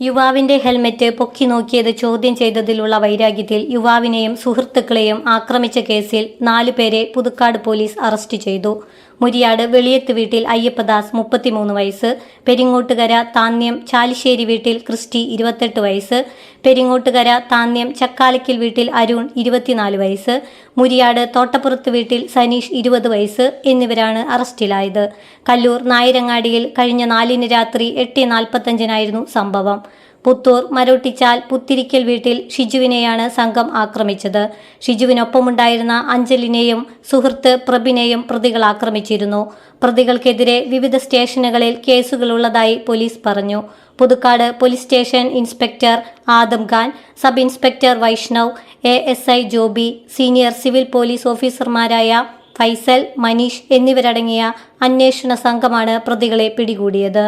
യുവാവിന്റെ ഹെൽമറ്റ് പൊക്കി നോക്കിയത് ചോദ്യം ചെയ്തതിലുള്ള വൈരാഗ്യത്തിൽ യുവാവിനെയും സുഹൃത്തുക്കളെയും ആക്രമിച്ച കേസിൽ നാലുപേരെ പുതുക്കാട് പോലീസ് അറസ്റ്റ് ചെയ്തു. മുരിയാട് വെളിയത്ത് വീട്ടിൽ അയ്യപ്പദാസ് മുപ്പത്തിമൂന്ന് വയസ്സ് പെരിങ്ങോട്ടുകര താന്യം ചാലിശ്ശേരി വീട്ടിൽ ക്രിസ്റ്റി ഇരുപത്തെട്ട് വയസ്സ് പെരിങ്ങോട്ടുകര താന്യം ചക്കാലയ്ക്കൽ വീട്ടിൽ അരുൺ ഇരുപത്തിനാല് വയസ്സ് മുരിയാട് തോട്ടപ്പുറത്ത് വീട്ടിൽ സനീഷ് ഇരുപത് വയസ്സ് എന്നിവരാണ് അറസ്റ്റിലായത്. കല്ലൂർ നായരങ്ങാടിയിൽ കഴിഞ്ഞ നാലിന് രാത്രി എട്ട് നാൽപ്പത്തഞ്ചിനായിരുന്നു സംഭവം. പുത്തൂർ മരോട്ടിച്ചാൽ പുത്തിരിക്കൽ വീട്ടിൽ ഷിജുവിനെയാണ് സംഘം ആക്രമിച്ചത്. ഷിജുവിനൊപ്പമുണ്ടായിരുന്ന അഞ്ജലിനെയും സുഹൃത്ത് പ്രഭിനെയും പ്രതികൾ ആക്രമിച്ചിരുന്നു. പ്രതികൾക്കെതിരെ വിവിധ സ്റ്റേഷനുകളിൽ കേസുകളുള്ളതായി പോലീസ് പറഞ്ഞു. Puthukkad police station inspector Adam Khan sub inspector Vaishnav A S I Joby senior civil police ഓഫീസർമാരായ ഫൈസൽ മനീഷ് എന്നിവരടങ്ങിയ അന്വേഷണ സംഘമാണ് പ്രതികളെ പിടികൂടിയത്.